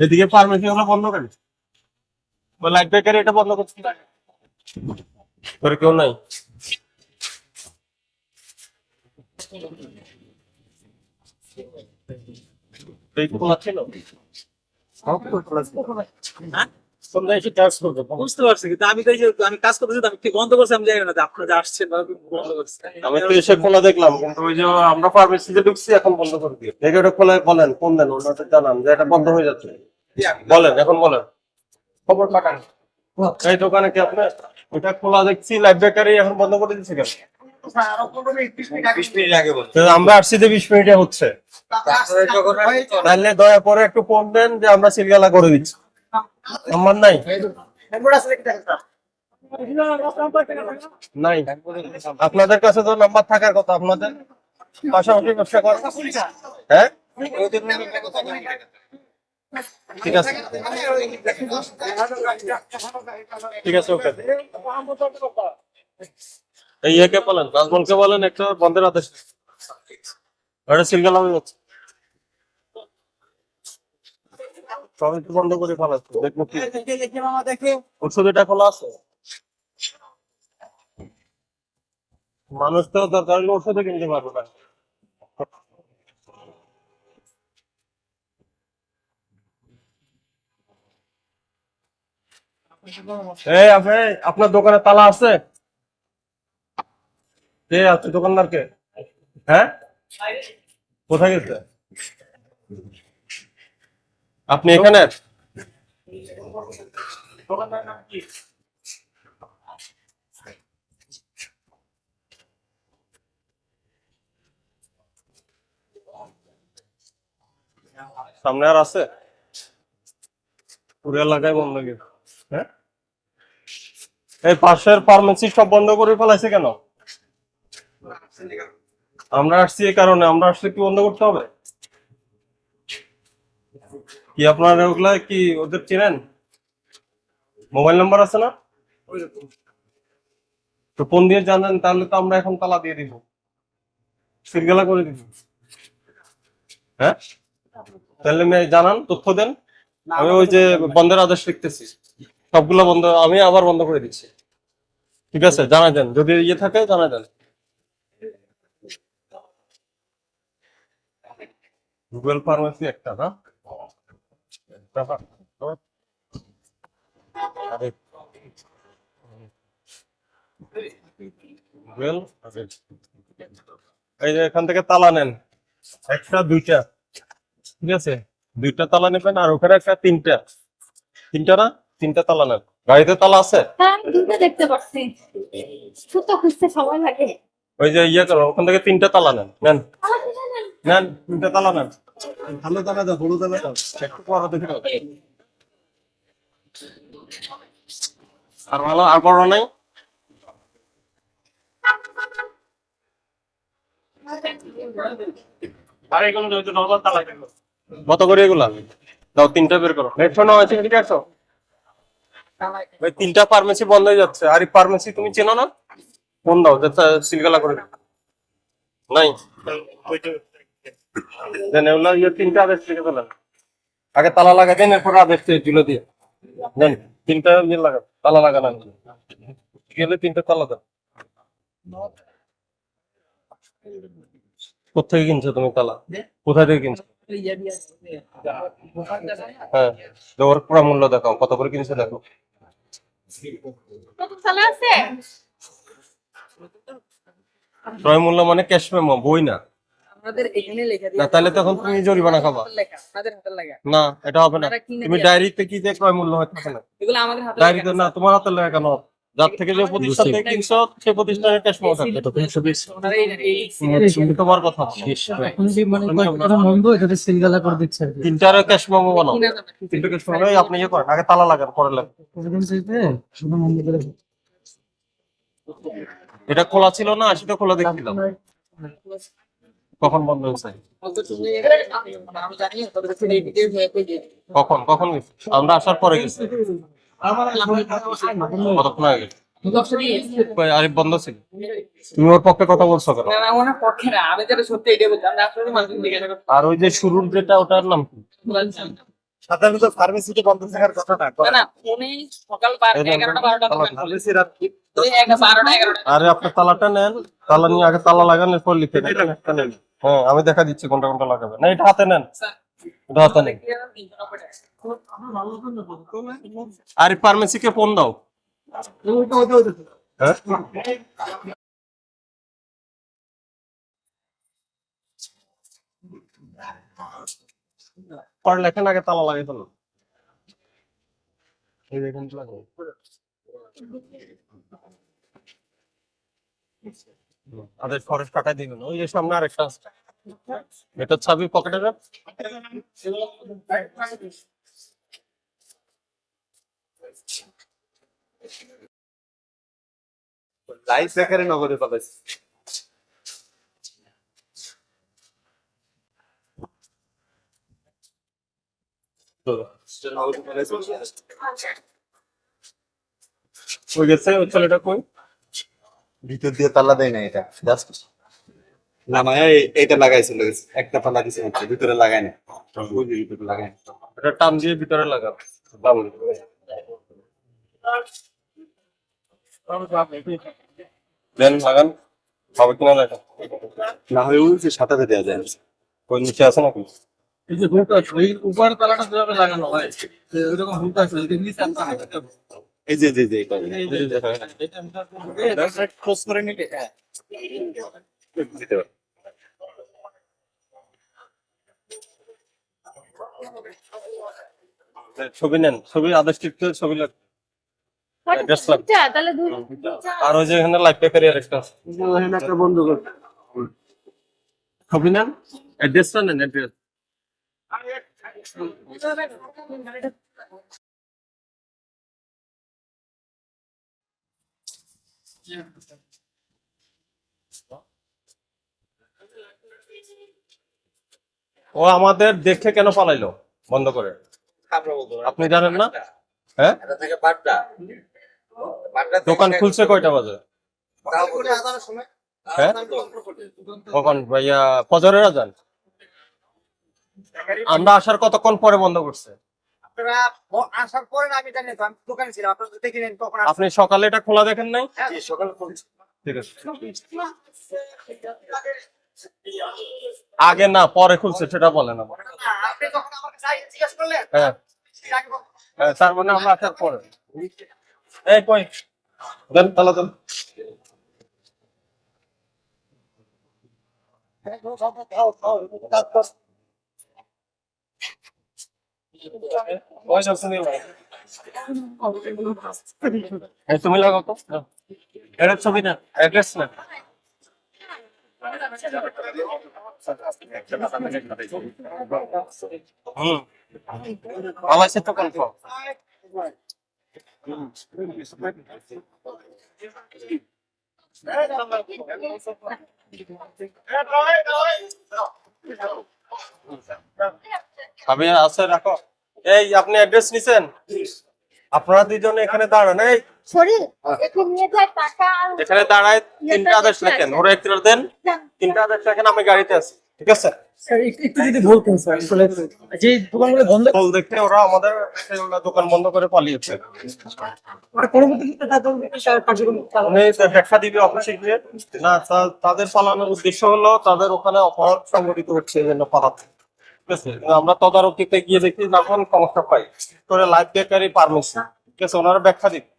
এদিকে ফার্মেসি গুলো বন্ধ করে লাইট বেকারি এটা বন্ধ করছি তোর কেউ নাই? হ্যাঁ? বুঝতে পারছি কিন্তু আমি তো আমি কাজ করতেছি আমি কি বন্ধ করছি আমি জানি না আপনারা আসছেন বন্ধ করছেন। আমি তো এসে খোলা দেখলাম কিন্তু ওই যে আমরা ফার্মেসিতে ঢুকছি এখন বন্ধ করে দিয়ে ওটা খোলা বলেন কোন দেন ওনাকে জানান যে এটা বন্ধ হয়ে যাচ্ছে। বলেন এখন বলেন। খবর পাঠান এই দোকানে কি আপনার ওটা খোলা দেখছি লাইফ বেকারি এখন বন্ধ করে দিচ্ছে কেন? আমরা আসছি যে বিশ মিনিটে হচ্ছে। তাহলে দয়া করে একটু ফোন দেন যে আমরা করে দিচ্ছি। আমার নাই? নাই। আপনাদের কাছে তো নাম্বার থাকার কথা আপনাদের পাশাপাশি ব্যবসা করেন হ্যাঁ? ঠিক আছে। ঠিক আছে, ওকে। এই বলেন বলেন, একটা বন্ধের আদেশ। যাচ্ছে বন্ধ করে ফেলাচ্ছে দেখব কি। ওষুধ এটা খোলা আছে? মানুষ তো দরকার হলে ওষুধও কিনতে পারবে না। এই আপনি আপনার দোকানে তালা আছে? কে আছে দোকানদার কে হ্যাঁ? কোথায় গেছে? আপনি এখানে? সামনে আর আছে? পুরো এলাকায় বন্ধ গেছে। হ্যাঁ? এই পাশের ফার্মেসি সব বন্ধ করে ফেলাইছে কেন? আমরা আসছি এই কারণে আমরা আসলে কি বন্ধ করতে হবে? কি আপনার ওগুলা কি ওদের চেনেন? মোবাইল নাম্বার আছে না? তো ফোন দিয়ে জানেন তাহলে তো আমরা এখন তালা দিয়ে দিব। সিলগালা করে দিব। হ্যাঁ? তাহলে জানান তথ্য দেন। আমি ওই যে বন্ধের আদেশ লিখতেছি। সবগুলো বন্ধ আমি আবার বন্ধ করে দিচ্ছি ঠিক আছে? জানাই দেন। যদি ইয়ে থাকে জানাই দেন। গুগল ফার্মেসি একটা না? এই যে এখান থেকে তালা নেন। একটা দুইটা। ঠিক আছে? দুইটা তালা নেবেন আর ওখানে একটা তিনটা। তিনটা না? তিনটা তালা নেন গাড়িতে তালা আছে? হ্যাঁ দুটো দেখতে পাচ্ছি। সুতো খুঁজতে সময় লাগে। ওই যে ইয়ে করো ওখান থেকে তিনটা তালা নেন নেন। নেন তিনটা তালা নেন। ভালো তালা দাও বড় তালা দাও। একটু বড় দেখে আর ভালো আর বড় নাই? আর এগুলো নর্মাল তালা কত করে এগুলা? দাও তিনটা বের করো। নেট হেডফোন আছে ঠিক আছে? ভাই তিনটা ফার্মেসি বন্ধ হয়ে যাচ্ছে। আর এই ফার্মেসি তুমি চেনো না? ফোন দাও যাতে সিলগালা করে নাই? ইয়ে তিনটা আদেশ লিখে আগে তালা লাগা দেন, এরপর আদেশ তুলে দিয়ে। দেন, তিনটা ইয়ে লাগা তালা লাগানো গেলে তিনটা তালা দেন কোথেকে কিনছো তুমি তালা? কোথায় থেকে কিনছো? হ্যাঁ পুরো মূল্য দেখাও কত করে কিনছো দেখো। কত সালে আছে? ক্রয় মূল্য মানে ক্যাশ মেমো বই না। আমাদের এখানে না তাহলে তখন তুমি জরিমানা খাবা। লেখা আমাদের হাতের লেখা। না এটা হবে না। তুমি ডায়েরিতে কি যে ক্রয় মূল্য হয় থাকে না? এগুলো আমাদের হাতে ডায়েরিতে না তোমার হাতে লেখা কেন যার থেকে যে প্রতিষ্ঠান থেকে কিনছো সেই প্রতিষ্ঠানের ক্যাশ তোমার কথা। মানে কয়েকটা বন্ধ এটাতে সিলগালা আর ক্যাশ মেমো বানাও। তিনটা ক্যাশ মেমো আপনি ইয়ে করেন আগে তালা লাগান পরে লাগান। এটা খোলা ছিল না আশিটা খোলা দেখছিলাম। কখন বন্ধ হয়েছে? হয়ে। কখন কখন আমরা আসার পরে গেছি। কতক্ষণ আগে? বন্ধ ছিল তুমি ওর পক্ষে কথা বলছো কেন? না, না, ওনার পক্ষে না, আমি যেটা সত্যি এটাই বলছি। আমরা আসলে মানুষকে জিজ্ঞাসা আর ওই যে শুরুর যেটা ওটার নাম কি? সাধারণত ফার্মেসিতে বন্ধ থাকার কথা না না না উনি সকাল বার- এই যে এগারোটা বারোটা দোকান খোলে। ফার্মেসি রাত একটা আরে আপনি তালাটা নেন। তালা নিয়ে আগে তালা লাগান এরপর লিখে নেন। হ্যাঁ আমি দেখা দিচ্ছি কোনটা কোনটা লাগাবে না এটা হাতে নেন। এটা হাতে নেন। আর ফার্মেসিকে ফোন দাও। হ্যাঁ? আগে তালা কাটাই দিবেন ওই সামনে আরেকটা চাবি পকেটে লাইফ কই ভিতর দিয়ে তালা দেয় না এটা জাস্ট না মানে এই- এইটা লাগাইছিল একটা তালা দিছে হচ্ছে ভিতরে লাগাই না ভিতরে লাগাই না। এটা টান দিয়ে ভিতরে লাগা বাবুল। দেন লাগান হবে কিনা দেখা না হয়ে উঠছে সাঁতারে দেওয়া যায় না। কই নিচে আছে নাকি এই যে হুক আছে ওই উপর তালাটা যেভাবে লাগানো হয় তো ওইরকম আছে ওইটা নিচে আনতে হবে। এই যে যে যে এটা। এই যে- এটা ভিতরে- খোঁজ করে নিলে হ্যাঁ ছবি নেন ছবি আদেশ ছবি লাগ Address লাগ- দুইটা, তাহলে দুই আর ওই যে এখানে লাইফ পেপারে আরেকটা আছে। একটা বন্ধ কর। ছবি নেন অ্যাড্রেসটা নেন অ্যাড্রেস ও আমাদের দেখে কেন পালাইলো? বন্ধ করে। আপনি জানেন না? হ্যাঁ? দোকান খুলছে কয়টা বাজে? হ্যাঁ? কখন? ভাইয়া ফজরের আজান? আমরা আসার কতক্ষণ পরে বন্ধ করছে? আপনারা ব- আসার পরে না আমি জানি তো আমি দোকানে ছিলাম আপনারা তো দেখে নেন তখন আসছি। আপনি সকালে এটা খোলা দেখেন নাই। ঠিক আছে। আগে না পরে খুলছে সেটা বলেন আমার না, আপনি যখন আমাকে চাই জিজ্ঞেস করলেন হ্যাঁ। হ্যাঁ তার মানে আমরা আসার পরে। এই কই? দেন তালা দেন। তুমি লাগাও তো। এটা ছবি না অ্যাড্রেস না। হুম। ভালো আছে তো কনফার্ম। ভাবি আছে রাখো। এই আপনি অ্যাড্রেস নিছেন? আপনারা দুজন এখানে দাঁড়ান এই। শরীর একটু নিয়ে যায় টাকা এখানে দাঁড়ায় তিনটা আদেশ লেখেন ওরা একটা দেন। তিনটা আদেশ লেখেন আমি গাড়িতে আছি। ঠিক আছে? স্যার একটু একটু যদি বলতেন স্যার আসলে যে দোকানগুলো বন্ধ ফল দেখে ওরা আমাদের দোকান বন্ধ করে পালিয়েছে। করে পরবর্তীতে তাদের কার্যক্রম দেখা দিবে অফিসে গিয়ে। না তাদের পালানোর উদ্দেশ্য হলো তাদের ওখানে অপরাধ সংগঠিত হচ্ছে পালাচ্ছে ঠিক আছে? আমরা তদারকিতে গিয়ে দেখি যখন সমস্যা পাই করে লাইফ বেকারি পারমিশন ঠিক আছে? ওনারা ব্যাখ্যা দিবে।